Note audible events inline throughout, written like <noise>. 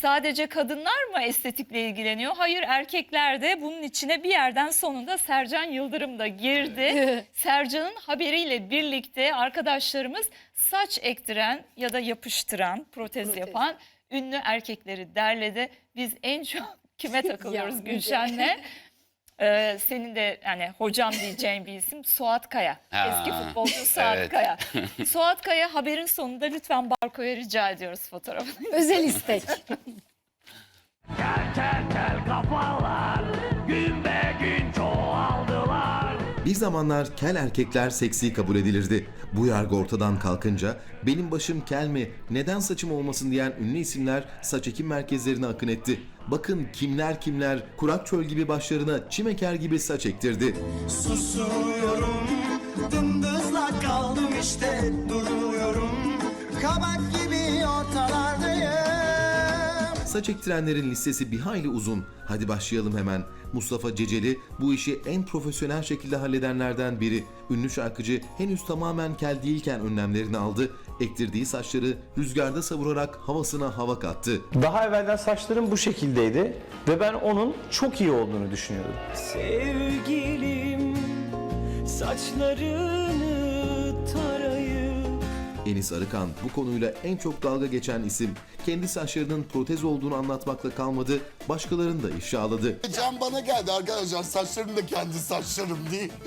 Sadece kadınlar mı estetikle ilgileniyor? Hayır erkekler de bunun içine bir yerden sonunda Sercan Yıldırım da girdi. <laughs> Sercan'ın haberiyle birlikte arkadaşlarımız saç ektiren ya da yapıştıran, protez, Protez. yapan ünlü erkekleri derledi. Biz en çok kime <laughs> takılıyoruz Gülşen'le? <laughs> Ee, senin de yani hocam diyeceğin bir isim Suat Kaya. Ha, Eski futbolcu Suat evet. Kaya. <laughs> Suat Kaya haberin sonunda lütfen Barko'ya rica ediyoruz fotoğrafını. <laughs> Özel istek. Kel kel kel kafalar Gün be Bir zamanlar kel erkekler seksi kabul edilirdi. Bu yargı ortadan kalkınca benim başım kel mi, neden saçım olmasın diyen ünlü isimler saç ekim merkezlerine akın etti. Bakın kimler kimler kurak çöl gibi başlarına çim eker gibi saç ektirdi. Susuyorum Dımdızlak kaldım işte Duruyorum Kabak Saç ektirenlerin listesi bir hayli uzun. Hadi başlayalım hemen. Mustafa Ceceli bu işi en profesyonel şekilde halledenlerden biri. Ünlü şarkıcı henüz tamamen kel değilken önlemlerini aldı. Ektirdiği saçları rüzgarda savurarak havasına hava kattı. Daha evvelden saçlarım bu şekildeydi ve ben onun çok iyi olduğunu düşünüyordum. Sevgilim Saçlarını Enis Arıkan bu konuyla en çok dalga geçen isim. Kendi saçlarının protez olduğunu anlatmakla kalmadı, başkalarını da ifşaladı. Can bana geldi arkadaşlar saçlarım da kendi saçlarım değil. <laughs>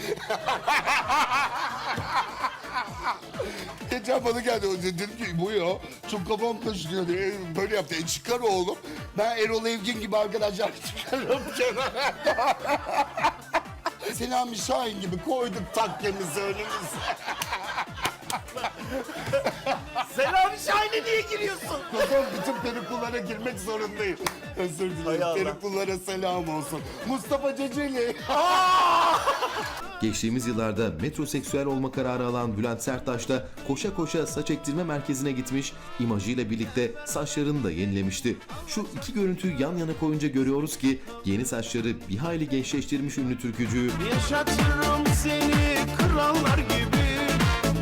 Geçen bana geldi o dedim ki bu ya çok kafam kaşınıyor böyle yaptı. E çıkar oğlum. Ben Erol Evgin gibi arkadaşlar <laughs> çıkarım kenara. <laughs> Selami Şahin gibi koyduk takkemizi önümüze. <laughs> Selami Şahin'e niye giriyorsun? Kafam bütün perikullara girmek zorundayım. Özür dilerim. Perikullara selam olsun. Mustafa Ceceli. Geçtiğimiz yıllarda metroseksüel olma kararı alan Bülent Serttaş da koşa koşa saç ektirme merkezine gitmiş, imajıyla birlikte saçlarını da yenilemişti. Şu iki görüntüyü yan yana koyunca görüyoruz ki yeni saçları bir hayli gençleştirmiş ünlü türkücüyü. Yaşatırım seni krallar gibi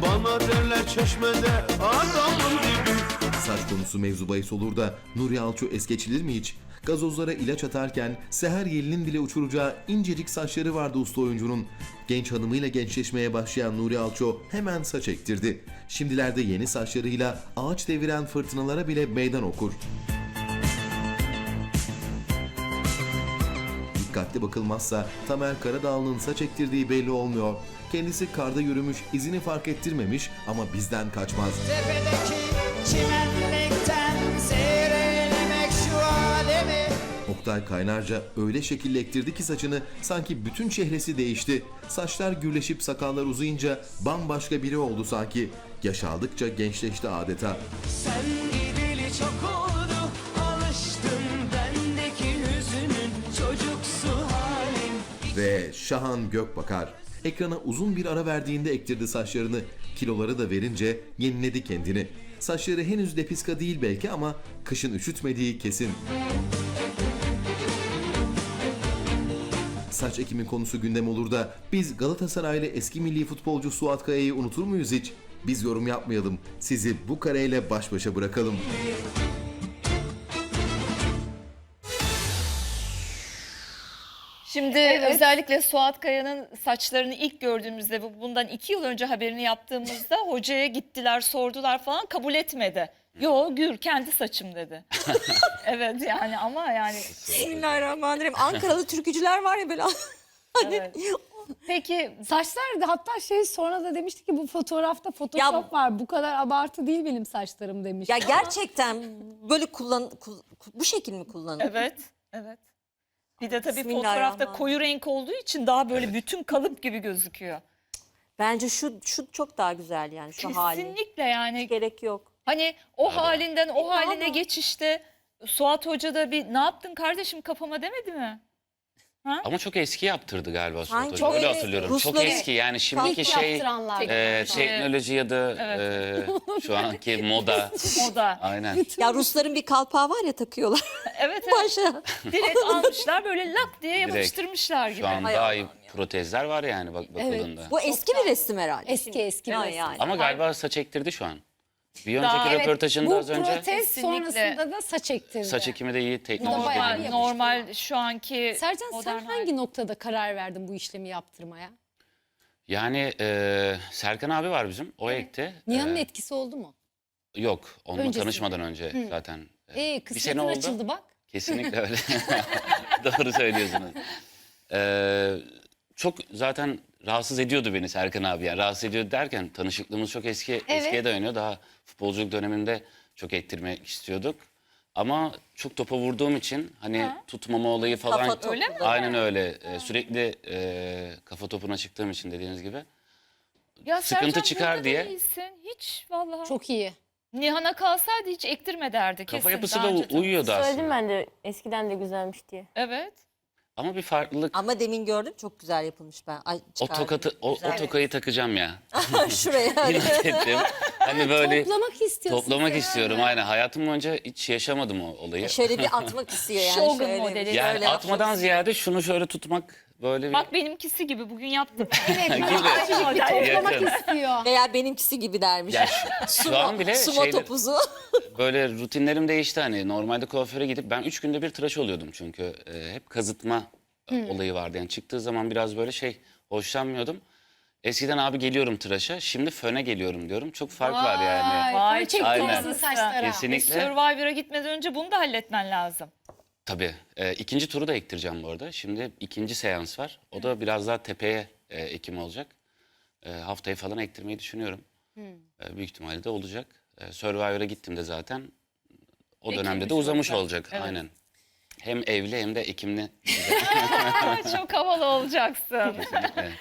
Bana derler çeşmede adamın dibi Saç konusu mevzu bahis olur da Nuri Alço es geçilir mi hiç? Gazozlara ilaç atarken Seher Yel'in bile uçuracağı incecik saçları vardı usta oyuncunun. Genç hanımıyla gençleşmeye başlayan Nuri Alço hemen saç ektirdi. Şimdilerde yeni saçlarıyla ağaç deviren fırtınalara bile meydan okur. Dikkatli bakılmazsa Tamer Karadağlı'nın saç ektirdiği belli olmuyor. Kendisi karda yürümüş, izini fark ettirmemiş ama bizden kaçmaz. Tepedeki çimenlikten Seyrelemek şu alemi Oktay Kaynarca öyle şekilde ektirdi ki saçını sanki bütün çehresi değişti. Saçlar gürleşip sakallar uzayınca bambaşka biri oldu sanki. Yaş aldıkça gençleşti adeta. Sen gideli çok oldu Ve Şahan Gökbakar. Ekrana uzun bir ara verdiğinde ektirdi saçlarını. Kiloları da verince yeniledi kendini. Saçları henüz depiska değil belki ama kışın üşütmediği kesin. Saç ekimi konusu gündem olur da biz Galatasaraylı eski milli futbolcu Suat Kaya'yı unutur muyuz hiç? Biz yorum yapmayalım. Sizi bu kareyle baş başa bırakalım. Şimdi özellikle Suat Kaya'nın saçlarını ilk gördüğümüzde bu- bundan iki yıl önce haberini yaptığımızda <laughs> hocaya gittiler sordular falan kabul etmedi. Yo Gür kendi saçım dedi. <laughs> evet yani ama yani Bismillahirrahmanirrahim. Ankaralı türkücüler var ya böyle. <laughs> Hani evet. Peki Saçlar da hatta şey sonra da demişti ki bu fotoğrafta Photoshop Ya- var. Bu kadar abartı değil benim saçlarım demiş. Ya gerçekten böyle kullan kul- bu şekil mi kullanılır? evet evet. Bir de tabii fotoğrafta Bismillahirrahmanirrahim. koyu renk olduğu için daha böyle bütün kalıp gibi gözüküyor. Bence şu şu çok daha güzel yani şu hali. Kesinlikle yani Gerek yok. Hani o halinden o haline ama- geçişte Suat Hoca da bir ne yaptın kardeşim kafama demedi mi? Ama çok eski yaptırdı galiba Suat Hoca. çok Öyle öyle hatırlıyorum. Çok Rusları- eski yani şimdiki İlk şey yaptıranlar. e, teknoloji ya da e, şu anki <laughs> moda. O da. Aynen. Ya Rusların bir kalpağı var ya takıyorlar <laughs> Evet evet. başa. Direkt almışlar böyle lak diye Direkt. yapıştırmışlar gibi. Şu an Hay daha iyi protezler var yani bak bakıldığında. Bu eski bir resim herhalde. Eski eski Ha, yani. Ama galiba saç ektirdi şu an. Bir önceki Daha- Evet, röportajında bu az önce protez Kesinlikle. sonrasında da saç ektirdi. saç ekimi de iyi teknik. Normal- Normal, şu anki Sercan modern sen hali. hangi noktada karar verdin bu işlemi yaptırmaya? Yani e, Serkan abi var bizim. O ekti. Nihan'ın E, etkisi oldu mu? Yok. Onunla Öncesinde. tanışmadan önce zaten. e, Ee, bir kısmetin sene oldu. açıldı bak. Kesinlikle <laughs> öyle. <laughs> Doğru söylüyorsunuz. Ee, çok zaten rahatsız ediyordu beni Serkan abi. Yani rahatsız ediyordu derken tanışıklığımız çok eski eskiye dayanıyor. Daha futbolculuk döneminde çok ettirmek istiyorduk. Ama çok topa vurduğum için hani tutmama olayı falan. Kafa topu. Öyle mi? Aynen öyle. Ee, sürekli e, kafa topuna çıktığım için dediğiniz gibi. Ya sıkıntı Sercan çıkar diye. Değilsin. Hiç vallahi. Çok iyi. Nihan'a kalsaydı hiç ektirme derdi kesin. Kafa yapısı da uyuyordu aslında. Söyledim ben de eskiden de güzelmiş diye. Evet. Ama bir farklılık. Ama demin gördüm çok güzel yapılmış ben. Ay, O çıkardım. tokatı, o, o tokayı takacağım ya. <laughs> Şuraya. <laughs> İnat ettim. Hani böyle Toplamak istiyorsun. toplamak istiyorum. Aynen hayatım boyunca hiç yaşamadım o olayı. şöyle bir <laughs> atmak istiyor yani. Shogun şöyle, modeli. Yani şöyle atmadan yapmak ziyade şunu şöyle tutmak böyle bir... Bak benimkisi gibi bugün yaptım. <laughs> Evet, Gibi. bir toplamak Yakın. istiyor. Veya benimkisi gibi dermiş. Ya şu, <laughs> şu an bile Sumo şeyler- topuzu. <laughs> böyle rutinlerim değişti hani normalde kuaföre gidip ben üç günde bir tıraş oluyordum çünkü e, hep kazıtma e, olayı vardı yani çıktığı zaman biraz böyle şey hoşlanmıyordum. Eskiden abi geliyorum tıraşa şimdi föne geliyorum diyorum çok fark var yani. Vay, Vay, çok saçlara. Kesinlikle. Survivor'a gitmeden önce bunu da halletmen lazım. Tabii. E, ikinci turu da ektireceğim bu arada. Şimdi ikinci seans var. O da biraz daha tepeye e, ekim olacak. E, haftaya falan ektirmeyi düşünüyorum. E, büyük ihtimalle de olacak. E, Survivor'a gittim de zaten. O dönemde de Ekilmiş uzamış olacak. olacak. Evet. Aynen. Hem evli hem de ekimli. <laughs> Çok havalı olacaksın. Kesinlikle.